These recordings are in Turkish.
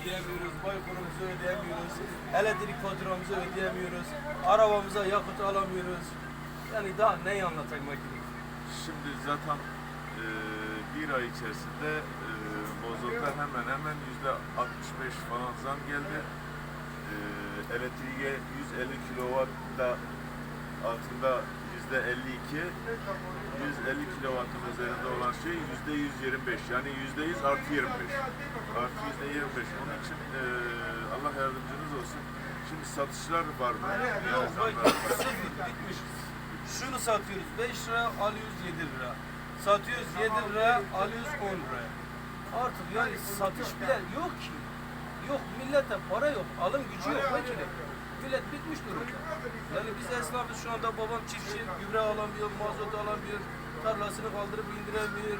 ödeyemiyoruz, baykurumuzu ödeyemiyoruz, elektrik faturamızı ödeyemiyoruz, arabamıza yakıt alamıyoruz. Yani daha neyi anlatayım makine? Şimdi zaten e, bir ay içerisinde e, bozulta hemen hemen yüzde 65 falan zam geldi. E, elektriğe 150 kilowatt da altında yüzde 52, 150 kilowattın üzerinde olan şey yüzde 125 yani yüzde 100 artı 25. Artı yüzde 25. Onun için e, Allah yardımcınız olsun. Şimdi satışlar var mı? Yani Yok, sıfır, bitmiş. Şunu satıyoruz 5 lira, alıyoruz 7 lira. Satıyoruz 7 lira, alıyoruz 10 lira. Artık yani satış bile yok ki. Yok millete para yok, alım gücü yok vekili. Millet bitmiş durumda. Yani biz esnafız şu anda babam çiftçi, gübre alamıyor, mazot alamıyor, tarlasını kaldırıp indiremiyor.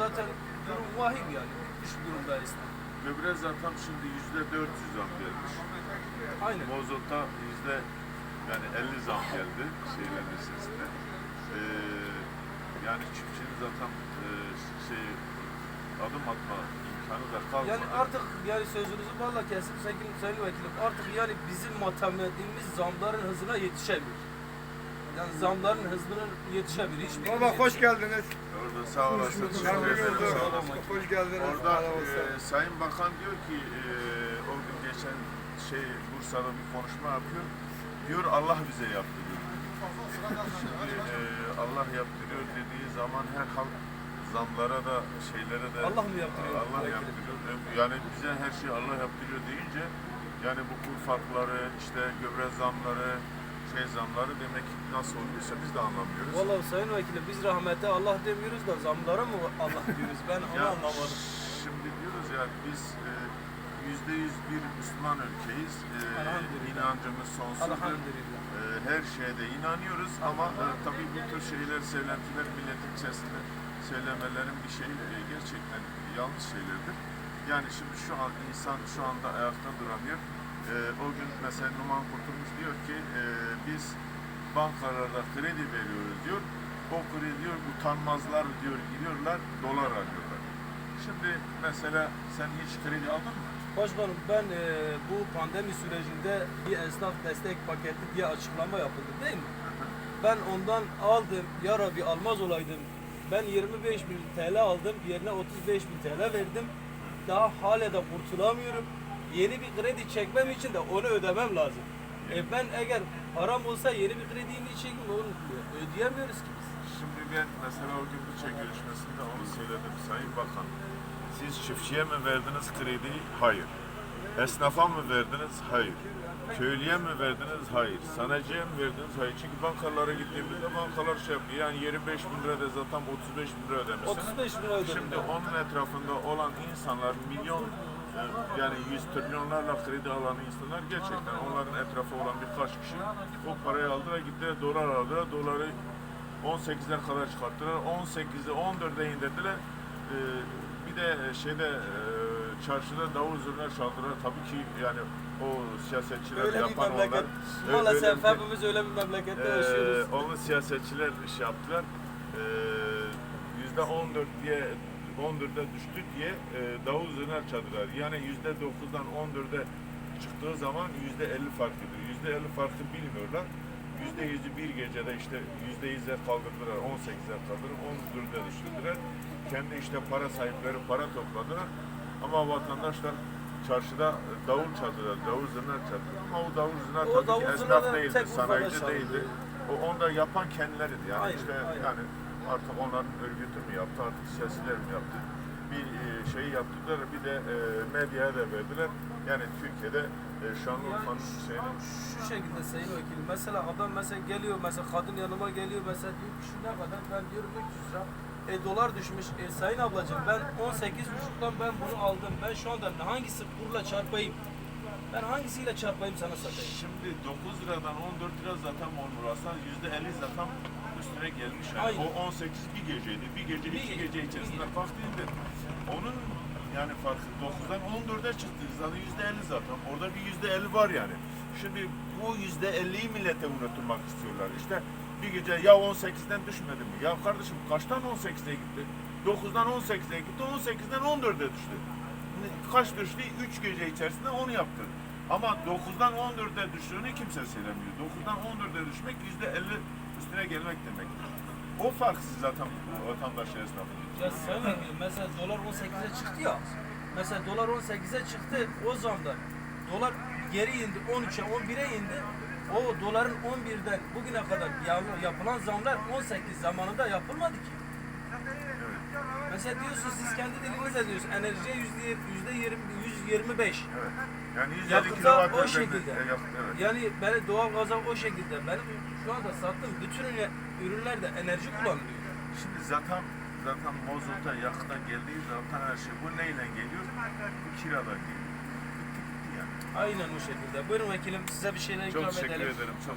Zaten durum vahim yani. Bitmiş durumda esnaf. Gübre zaten şimdi yüzde 400 zam gelmiş. Aynen. Mozota yüzde yani 50 zam geldi şeylerin içerisinde. Ee, yani çiftçinin zaten e, şey adım atma. Yani artık yani sözünüzü valla kesip sayın, sayın vekilim artık yani bizim matematiğimiz zamların hızına yetişemiyor. Yani zamların hızına yetişemiyor. Hiçbir Baba hoş geldiniz. Orada sağ olasın. Teşekkür ederim. Sağ olasın. Hoş geldiniz. Orada e, Sayın Bakan diyor ki e, o gün geçen şey Bursa'da bir konuşma yapıyor. Diyor Allah bize yaptı diyor. Şimdi e, Allah yaptırıyor dediği zaman her halk zamlara da şeylere de Allah mı yaptırıyor? Allah de. yaptırıyor. Yani bize her şeyi Allah yaptırıyor deyince yani bu kur farkları, işte gübre zamları, şey zamları demek ki nasıl oluyorsa biz de anlamıyoruz. Valla sayın vekilim biz rahmete Allah demiyoruz da zamlara mı Allah diyoruz ben onu Ya anlamadım. Şimdi diyoruz ya biz e, yüzde yüz bir Müslüman ülkeyiz. E, inancımız sonsuzdur. E, her şeyde inanıyoruz ama tabii bu tür şeyler, söylentiler milletin içerisinde söylemelerin bir şey e, gerçekten yanlış şeylerdir. Yani şimdi şu an insan şu anda ayakta duramıyor. E, o gün mesela Numan Kurtulmuş diyor ki e, biz bankalarda kredi veriyoruz diyor. O kredi diyor utanmazlar diyor gidiyorlar dolar alıyorlar. Şimdi mesela sen hiç kredi aldın mı? Başkanım ben e, bu pandemi sürecinde bir esnaf destek paketi diye açıklama yapıldı değil mi? Ben ondan aldım, ya Rabbi almaz olaydım. Ben 25 bin TL aldım, yerine 35 bin TL verdim. Daha hala da kurtulamıyorum. Yeni bir kredi çekmem için de onu ödemem lazım. E ben eğer param olsa yeni bir krediyi niye çekeyim onu ödeyemiyoruz ki biz. Şimdi ben mesela o gün bütçe görüşmesinde onu söyledim Sayın Bakan. Siz çiftçiye mi verdiniz krediyi? Hayır. Esnafa mı verdiniz? Hayır. Köylüye mi verdiniz? Hayır. Sanayiciye mi verdiniz? Hayır. Çünkü bankalara gittiğimizde bankalar şey yapıyor. Yani 25 bin lira da zaten 35 bin lira ödemişsiniz. 35 bin lira ödedim. Şimdi onun etrafında olan insanlar milyon e, yani yüz trilyonlarla kredi alan insanlar gerçekten onların etrafı olan birkaç kişi o parayı aldılar gittiler dolar aldılar doları 18'e kadar çıkarttılar 18'e 14'e indirdiler E, bir de şeyde e, çarşıda davul zurna çaldılar tabii ki yani o siyasetçiler Öyle bir yapan onlar memleket. Ö- Maalesef öyle bir- hepimiz öyle bir memlekette ee, yaşıyoruz. onu siyasetçiler şey yaptılar. Ee, Yüzde 14 diye 14'e düştü diye e, davul zırnar çaldılar. Yani yüzde 9'dan 14'e çıktığı zaman yüzde 50 fark ediyor. Yüzde 50 farkı bilmiyorlar. Yüzde yüzü bir gecede işte yüzde yüze kaldırdılar, 18'e kaldırıp 14'e düşürdüler. Kendi işte para sahipleri para topladılar. Ama vatandaşlar çarşıda davul çaldılar, davul zırnar çaldılar. Ama o davul zırnar O tabii davul ki esnaf değildi, sanayici çalındı. değildi. O onu da yapan kendileriydi yani Aynen, işte aynen. yani artık onların örgütü mü yaptı artık siyasiler mi yaptı bir e, şey yaptılar bir de e, medyaya da verdiler yani Türkiye'de e, Şanlıurfa'nın şeyinin Şu şekilde sayın vekilim. Mesela adam mesela geliyor mesela kadın yanıma geliyor mesela diyor ki şu ne kadar ben diyorum 300 lira. E dolar düşmüş. E sayın ablacığım ben 18,5'tan ben bunu aldım. Ben şu anda hangisi kurla çarpayım? Ben hangisiyle çarpayım sana satayım? şimdi 9 liradan 14 lira zaten onurasa yüzde 50 zaten üstüne gelmiş yani. Aynen. o 18 bir geceydi bir gece Bir iki gece, gece içerisinde değildi onun yani farkı 9'dan 14'e çıktı zaten yüzde 50 zaten orada bir yüzde 50 var yani şimdi bu yüzde 50'yi millete unutturmak istiyorlar işte bir gece ya 18'den düşmedi mi? Ya kardeşim kaçtan 18'e gitti? 9'dan 18'e gitti, 18'den 14'e düştü. kaç düştü? 3 gece içerisinde onu yaptı. Ama 9'dan 14'e düştüğünü kimse söylemiyor. 9'dan 14'e düşmek %50 üstüne gelmek demek. O fark zaten vatandaş esnafı. Ya Vekilim mesela dolar 18'e çıktı ya. Mesela dolar 18'e çıktı o zamda dolar geri indi 13'e 11'e indi. O doların 11'den bugüne kadar ya- yapılan zamlar 18 zamanında yapılmadı ki. Mesela diyorsunuz siz kendi dilinizle diyorsunuz enerjiye yüzde yüzde yirmi, 125. Evet. Yani 150 Yakıta kilowatt o şekilde. Yak- evet. Yani ben doğal gaza o şekilde. Benim şu anda sattığım bütün ürünler- ürünlerde enerji kullanılıyor. Şimdi zaten zaten mozota, yakıta geldiği zaten her şey bu neyle geliyor? Bu kiradan geliyor. Aynen o şekilde. Buyurun vekilim size bir şeyler ikram Çok teşekkür edelim. ederim. Çok